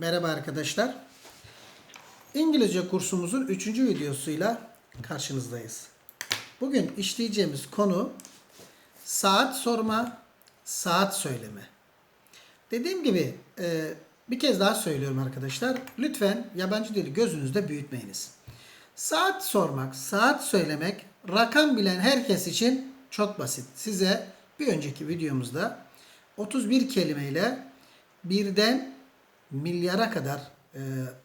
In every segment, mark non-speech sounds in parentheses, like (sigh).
Merhaba arkadaşlar. İngilizce kursumuzun 3. videosuyla karşınızdayız. Bugün işleyeceğimiz konu saat sorma, saat söyleme. Dediğim gibi e, bir kez daha söylüyorum arkadaşlar. Lütfen yabancı dili gözünüzde büyütmeyiniz. Saat sormak, saat söylemek rakam bilen herkes için çok basit. Size bir önceki videomuzda 31 kelimeyle birden milyara kadar e,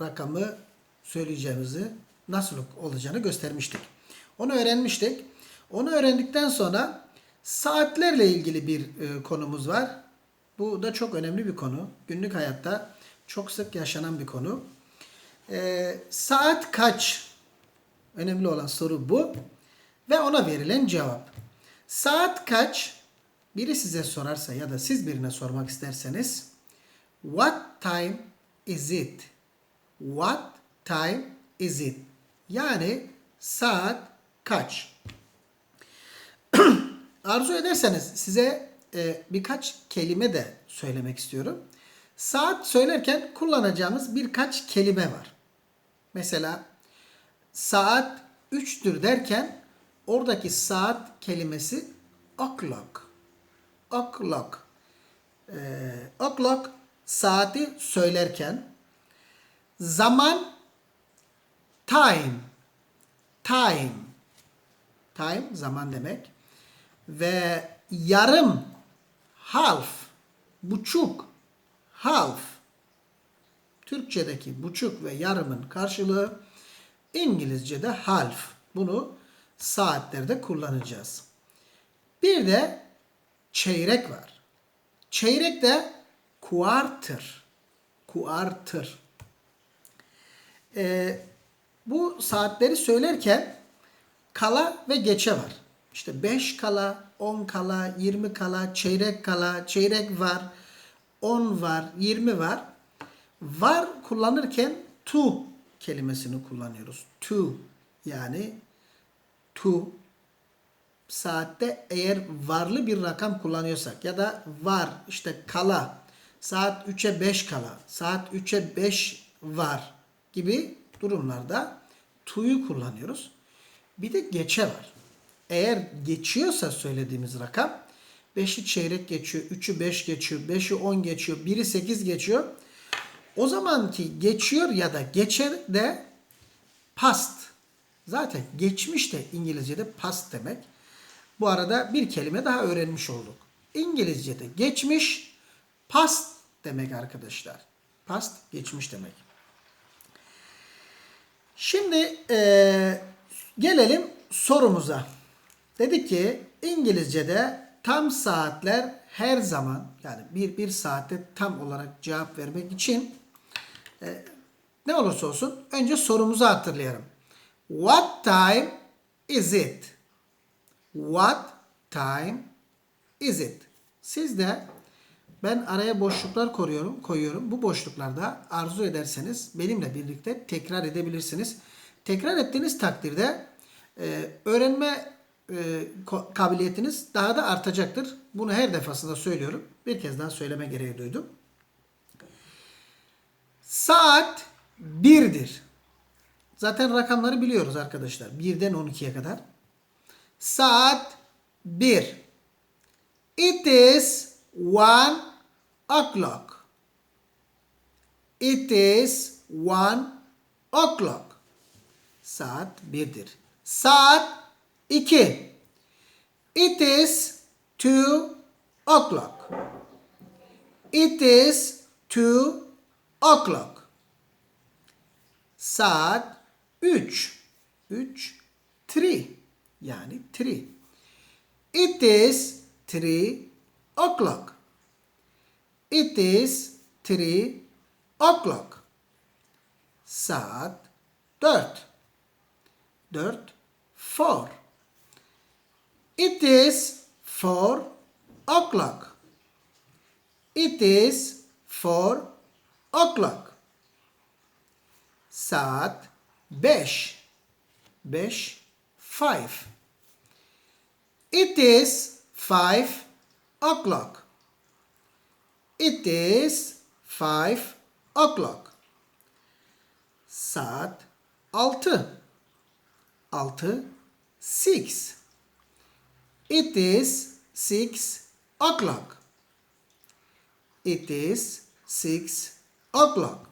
rakamı söyleyeceğimizi nasıl olacağını göstermiştik. Onu öğrenmiştik. Onu öğrendikten sonra saatlerle ilgili bir e, konumuz var. Bu da çok önemli bir konu. Günlük hayatta çok sık yaşanan bir konu. E, saat kaç? Önemli olan soru bu. Ve ona verilen cevap. Saat kaç? Biri size sorarsa ya da siz birine sormak isterseniz What time is it? What time is it? Yani saat kaç? (clears throat) Arzu ederseniz size e, birkaç kelime de söylemek istiyorum. Saat söylerken kullanacağımız birkaç kelime var. Mesela saat 3'tür derken oradaki saat kelimesi o'clock. O'clock. Ee, o'clock saati söylerken zaman time time time zaman demek ve yarım half buçuk half Türkçedeki buçuk ve yarımın karşılığı İngilizce'de half. Bunu saatlerde kullanacağız. Bir de çeyrek var. Çeyrek de quarter. Quarter. Ee, bu saatleri söylerken kala ve geçe var. İşte 5 kala, 10 kala, 20 kala, çeyrek kala, çeyrek var, 10 var, 20 var. Var kullanırken to kelimesini kullanıyoruz. To yani to saatte eğer varlı bir rakam kullanıyorsak ya da var işte kala saat 3'e 5 kala saat 3'e 5 var gibi durumlarda to'yu kullanıyoruz. Bir de geçe var. Eğer geçiyorsa söylediğimiz rakam 5'i çeyrek geçiyor, 3'ü 5 geçiyor, 5'i 10 geçiyor, 1'i 8 geçiyor. O zamanki geçiyor ya da geçer de past. Zaten geçmiş de İngilizce'de past demek. Bu arada bir kelime daha öğrenmiş olduk. İngilizce'de geçmiş past demek arkadaşlar. Past geçmiş demek. Şimdi eee, gelelim sorumuza. Dedik ki İngilizce'de tam saatler her zaman yani bir bir saatte tam olarak cevap vermek için e, ne olursa olsun önce sorumuzu hatırlayalım. What time is it? What time is it? Siz de ben araya boşluklar koyuyorum, koyuyorum. Bu boşluklarda arzu ederseniz benimle birlikte tekrar edebilirsiniz. Tekrar ettiğiniz takdirde e, öğrenme e, kabiliyetiniz daha da artacaktır. Bunu her defasında söylüyorum. Bir kez daha söyleme gereği duydum. Saat 1'dir. Zaten rakamları biliyoruz arkadaşlar. 1'den 12'ye kadar. Saat 1. It is one o'clock. It is one o'clock. Saat 1'dir. Saat 2. It is two o'clock. It is two o'clock. Saat 3. 3. Three. Yani three. It is three o'clock. It is three o'clock. Saat 4. 4. Four. It is four o'clock. It is four o'clock. Saat 5. 5. Five. It is five o'clock. It is five o'clock. Saat 6. 6 six. It is six o'clock. It is six o'clock.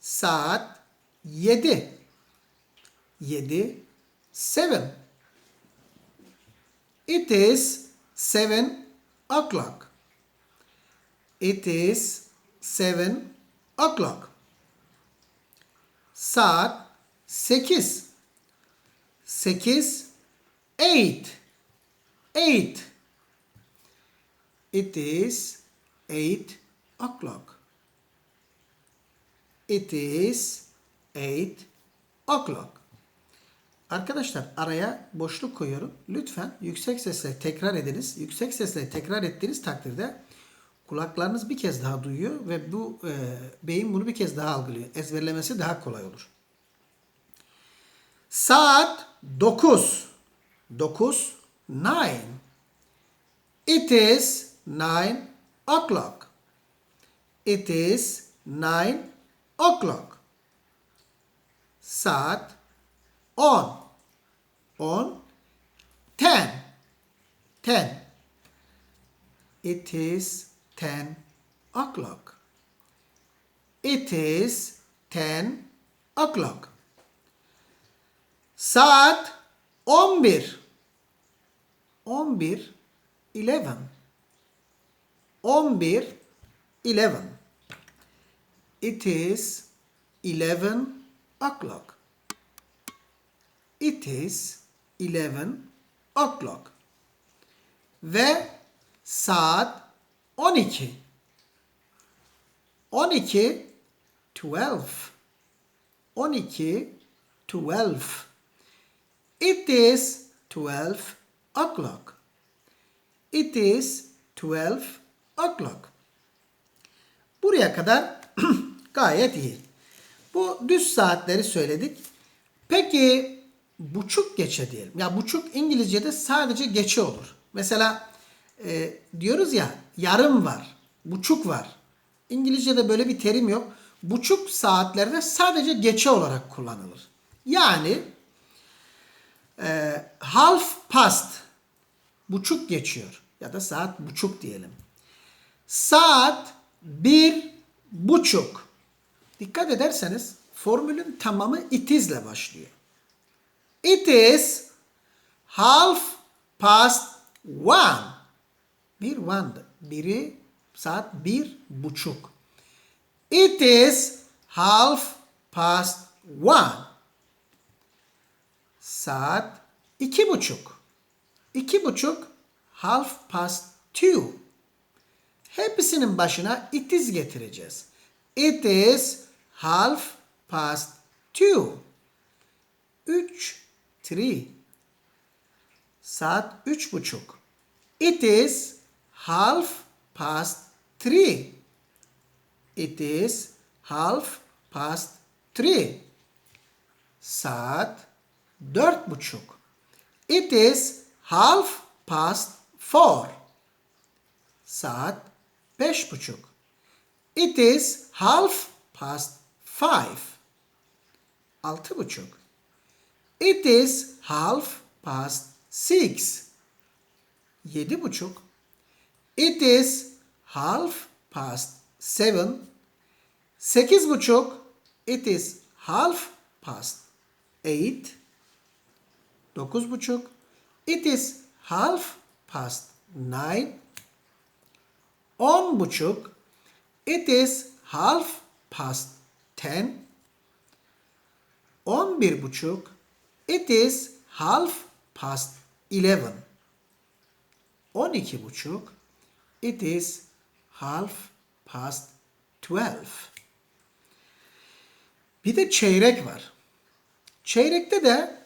Saat 7. 7 seven. It is seven o'clock. It is seven o'clock. Saat 8. 8 eight. Eight. It is eight o'clock. It is eight o'clock. Arkadaşlar araya boşluk koyuyorum. Lütfen yüksek sesle tekrar ediniz. Yüksek sesle tekrar ettiğiniz takdirde kulaklarınız bir kez daha duyuyor ve bu e, beyin bunu bir kez daha algılıyor. Ezberlemesi daha kolay olur. Saat 9. 9 9. It is 9 o'clock. It is 9 o'clock. Saat 10. 10. 10. 10. It is 10 o'clock. It is 10 o'clock. Saat 11. 11. 11. 11. 11. It is 11 o'clock. It is 11 o'clock. Ve saat 12. 12 12. 12 12. It is 12 o'clock. It is 12 o'clock. Buraya kadar (clears throat) gayet iyi. Bu düz saatleri söyledik. Peki buçuk geçe diyelim. Ya buçuk İngilizce'de sadece geçe olur. Mesela e, diyoruz ya yarım var, buçuk var. İngilizce'de böyle bir terim yok. Buçuk saatlerde sadece geçe olarak kullanılır. Yani e, half past buçuk geçiyor ya da saat buçuk diyelim. Saat bir buçuk. Dikkat ederseniz formülün tamamı it is'le başlıyor. It is half past one. Bir one'dı. Biri saat bir buçuk. It is half past one. Saat iki buçuk. İki buçuk half past two. Hepsinin başına it is getireceğiz. It is half past two. Üç, three. Saat üç buçuk. It is half past three. It is half past three. Saat dört buçuk. It is half past four. Saat beş buçuk. It is half past five. Altı buçuk. It is half past six. Yedi buçuk. It is half past seven. Sekiz buçuk. It is half past eight. Dokuz buçuk. It is half past nine. On buçuk. It is half past ten. On bir buçuk. It is half past eleven. On iki buçuk. It is half past twelve. Bir de çeyrek var. Çeyrekte de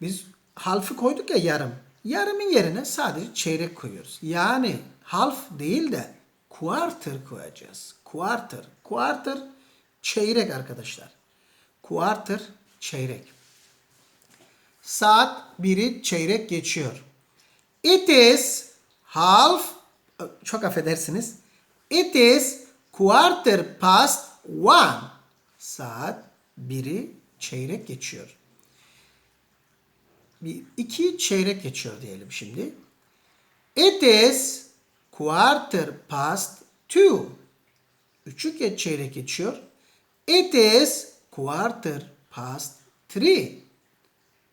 biz half'ı koyduk ya yarım. Yarımın yerine sadece çeyrek koyuyoruz. Yani half değil de quarter koyacağız. Quarter. Quarter çeyrek arkadaşlar. Quarter çeyrek. Saat biri çeyrek geçiyor. It is half çok affedersiniz. It is quarter past one. Saat biri çeyrek geçiyor. Bir, iki çeyrek geçiyor diyelim şimdi. It is quarter past two. Üçü geç çeyrek geçiyor. It is quarter past three.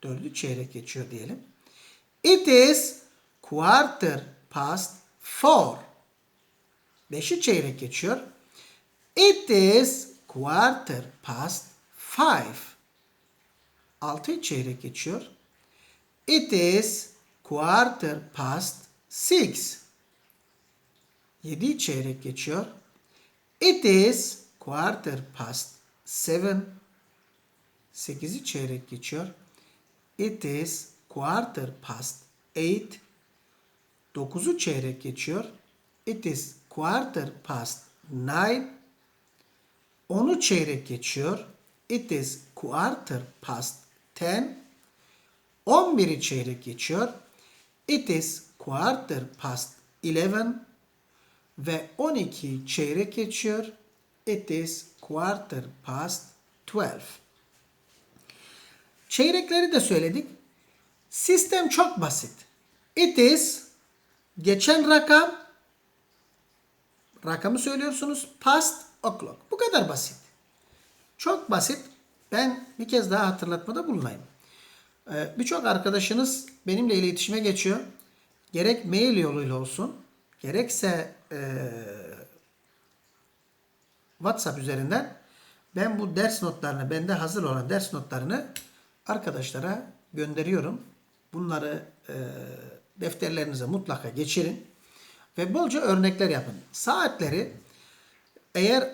Dördü çeyrek geçiyor diyelim. It is quarter past four. Beşi çeyrek geçiyor. It is quarter past five. Altı çeyrek geçiyor. It is quarter past six. Yedi çeyrek geçiyor. It is quarter past seven. Sekizi çeyrek geçiyor. It is quarter past eight. Dokuzu çeyrek geçiyor. It is quarter past nine. Onu çeyrek geçiyor. It is quarter past ten. On biri çeyrek geçiyor. It is quarter past eleven. Ve 12 çeyrek geçiyor. It is quarter past twelve. Çeyrekleri de söyledik. Sistem çok basit. It is geçen rakam rakamı söylüyorsunuz. Past o'clock. Bu kadar basit. Çok basit. Ben bir kez daha hatırlatmada bulunayım. Ee, Birçok arkadaşınız benimle iletişime geçiyor. Gerek mail yoluyla olsun, gerekse e, WhatsApp üzerinden ben bu ders notlarını, bende hazır olan ders notlarını arkadaşlara gönderiyorum. Bunları e, defterlerinize mutlaka geçirin ve bolca örnekler yapın. Saatleri eğer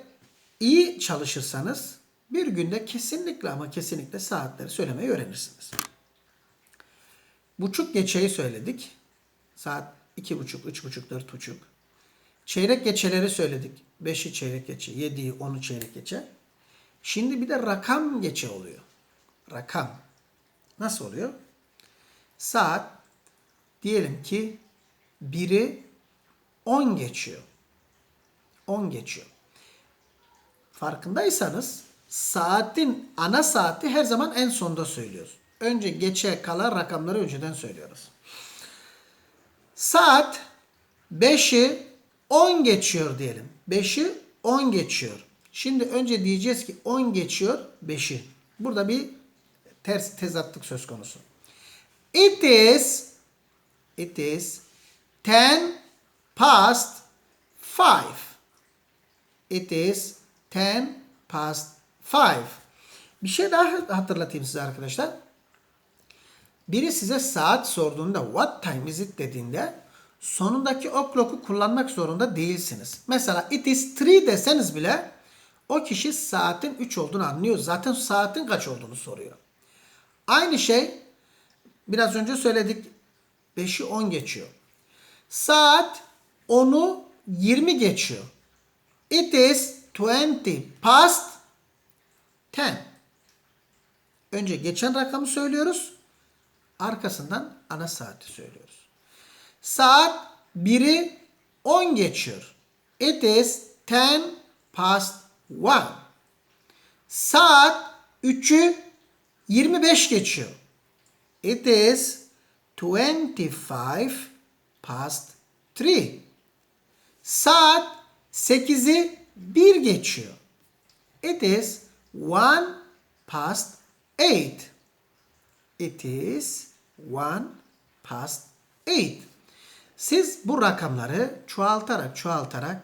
iyi çalışırsanız bir günde kesinlikle ama kesinlikle saatleri söylemeyi öğrenirsiniz. Buçuk geçeyi söyledik. Saat iki buçuk, üç buçuk, dört buçuk. Çeyrek geçeleri söyledik. Beşi çeyrek geçe, yediyi, onu çeyrek geçe. Şimdi bir de rakam geçe oluyor. Rakam. Nasıl oluyor? Saat diyelim ki biri 10 geçiyor. 10 geçiyor. Farkındaysanız saatin ana saati her zaman en sonda söylüyoruz. Önce geçe kalan rakamları önceden söylüyoruz. Saat 5'i 10 geçiyor diyelim. 5'i 10 geçiyor. Şimdi önce diyeceğiz ki 10 geçiyor 5'i. Burada bir ters tezatlık söz konusu. It is it is 10 past 5. It is 10 past 5. Bir şey daha hatırlatayım size arkadaşlar. Biri size saat sorduğunda what time is it dediğinde sonundaki o'clock'u kullanmak zorunda değilsiniz. Mesela it is 3 deseniz bile o kişi saatin 3 olduğunu anlıyor. Zaten saatin kaç olduğunu soruyor. Aynı şey biraz önce söyledik 5'i 10 geçiyor. Saat 10'u 20 geçiyor. It is 20 past 10. Önce geçen rakamı söylüyoruz. Arkasından ana saati söylüyoruz. Saat 1'i 10 geçiyor. It is 10 past 1. Saat 3'ü 25 geçiyor. It is 25 past 3. Saat 8'i 1 geçiyor. It is 1 past 8. It is 1 past 8. Siz bu rakamları çoğaltarak çoğaltarak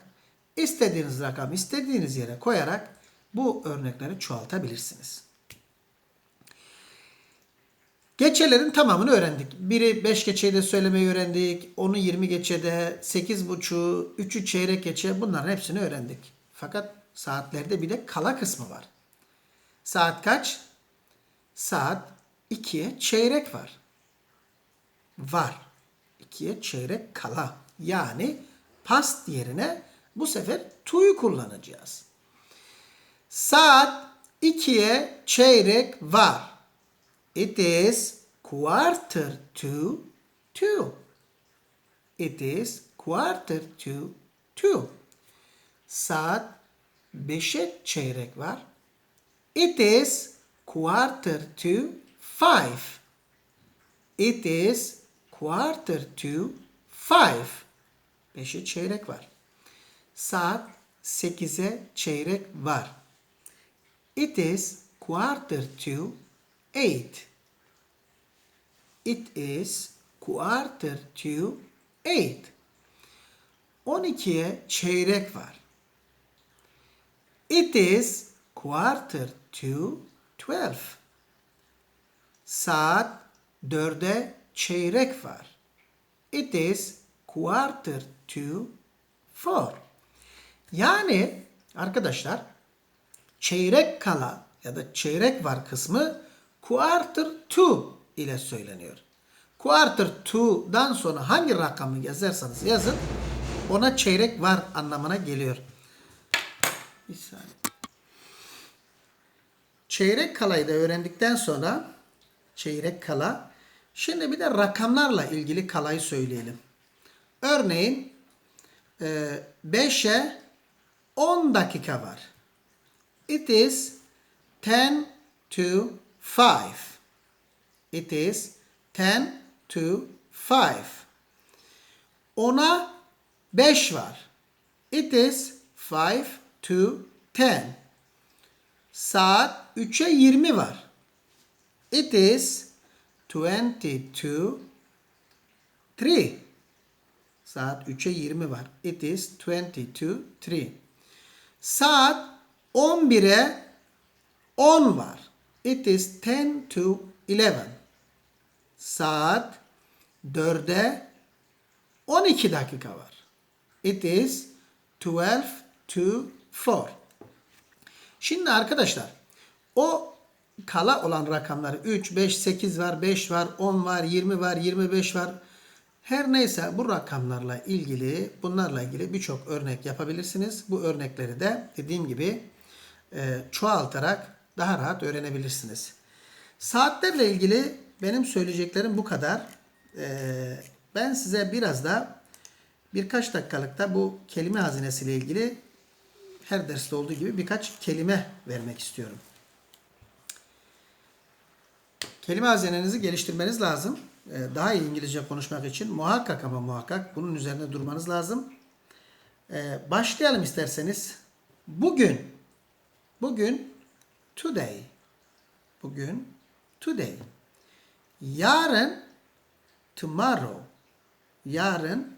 istediğiniz rakam istediğiniz yere koyarak bu örnekleri çoğaltabilirsiniz. Geçelerin tamamını öğrendik. Biri 5 geçeyi de söylemeyi öğrendik. Onu 20 geçede, 8 buçuğu, 3'ü çeyrek geçe bunların hepsini öğrendik. Fakat saatlerde bir de kala kısmı var. Saat kaç? Saat 2'ye çeyrek var. Var. 2'ye çeyrek kala. Yani past yerine bu sefer to'yu kullanacağız. Saat 2'ye çeyrek var. It is quarter to two. It is quarter to two. Saat 5'e çeyrek var. It is quarter to five. It is quarter to five. 5'e çeyrek var. Saat 8'e çeyrek var. It is quarter to eight. It is quarter to eight. 12'ye çeyrek var. It is quarter to twelve. Saat dörde çeyrek var. It is quarter to four. Yani arkadaşlar çeyrek kala ya da çeyrek var kısmı quarter to ile söyleniyor. Quarter to'dan sonra hangi rakamı yazarsanız yazın ona çeyrek var anlamına geliyor. Bir saniye. Çeyrek kalayı da öğrendikten sonra çeyrek kala şimdi bir de rakamlarla ilgili kalayı söyleyelim. Örneğin 5'e 10 dakika var. It is 10 to 5. It is 10 to 5. Ona 5 var. It is 5 to 10. Saat 3'e 20 var. It is 20 to 3. Saat 3'e 20 var. It is 20 to 3. Saat 11'e 10 var. It is 10 to 11. Saat 4'e 12 dakika var. It is 12 to 4. Şimdi arkadaşlar o kala olan rakamları 3, 5, 8 var, 5 var, 10 var, 20 var, 25 var. Her neyse bu rakamlarla ilgili, bunlarla ilgili birçok örnek yapabilirsiniz. Bu örnekleri de dediğim gibi e, çoğaltarak daha rahat öğrenebilirsiniz. Saatlerle ilgili benim söyleyeceklerim bu kadar. E, ben size biraz da birkaç dakikalıkta bu kelime hazinesiyle ilgili her derste olduğu gibi birkaç kelime vermek istiyorum. Kelime hazinenizi geliştirmeniz lazım. Ee, Daha iyi İngilizce konuşmak için muhakkak ama muhakkak bunun üzerine durmanız lazım. Ee, Başlayalım isterseniz. Bugün, bugün today, bugün today. Yarın tomorrow, yarın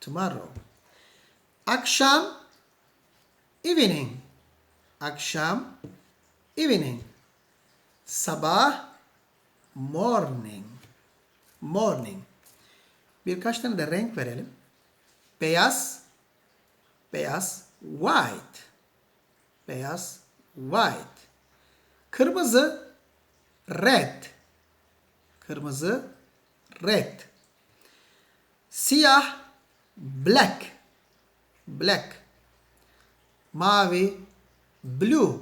tomorrow. Akşam evening, akşam evening. Sabah morning, morning. Birkaç tane de renk verelim. Beyaz, beyaz, white. Beyaz, white. Kırmızı, red. Kırmızı, red. Siyah, black. Black. Mavi, blue.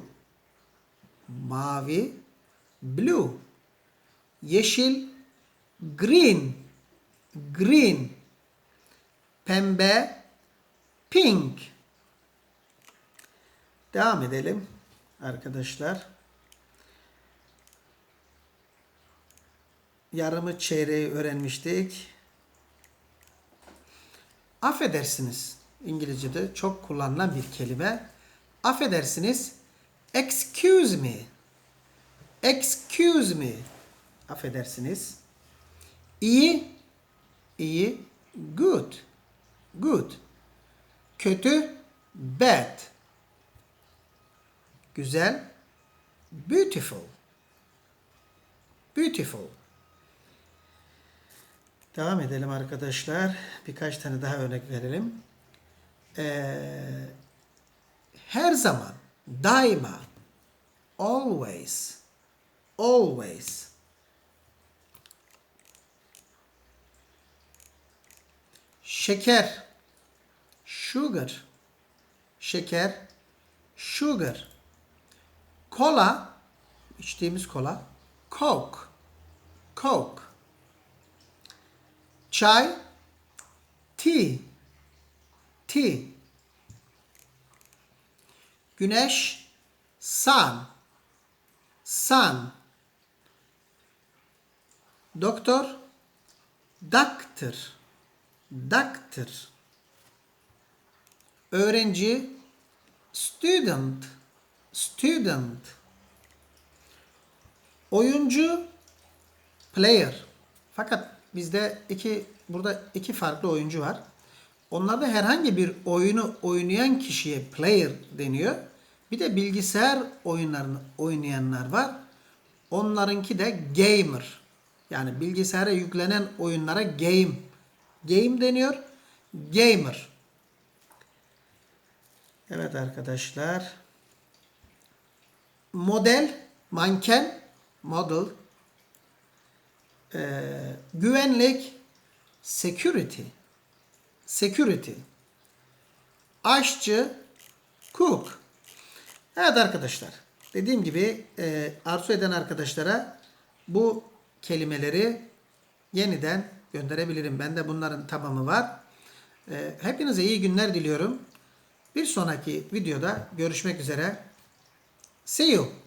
Mavi, blue. Yeşil, green. Green. Pembe, pink. Devam edelim arkadaşlar. Yarımı çeyreği öğrenmiştik. Affedersiniz. İngilizce'de çok kullanılan bir kelime. Affedersiniz. Excuse me. Excuse me. Affedersiniz. İyi. iyi. Good. Good. Kötü. Bad. Güzel. Beautiful. Beautiful. Devam edelim arkadaşlar. Birkaç tane daha örnek verelim. Ee, her zaman, daima, always, always. Şeker, sugar, şeker, sugar. Kola, içtiğimiz kola, coke, coke. Çay, tea, tea. güneş, sun, sun. Doktor, doctor, doctor. Öğrenci, student, student. Oyuncu, player. Fakat bizde iki burada iki farklı oyuncu var. Onlarda herhangi bir oyunu oynayan kişiye player deniyor. Bir de bilgisayar oyunlarını oynayanlar var. Onlarınki de gamer. Yani bilgisayara yüklenen oyunlara game. Game deniyor. Gamer. Evet arkadaşlar. Model, manken, model, Ee, güvenlik, security, security, aşçı, cook. Evet arkadaşlar, dediğim gibi e, arzu eden arkadaşlara bu kelimeleri yeniden gönderebilirim. Bende bunların tamamı var. E, hepinize iyi günler diliyorum. Bir sonraki videoda görüşmek üzere. See you.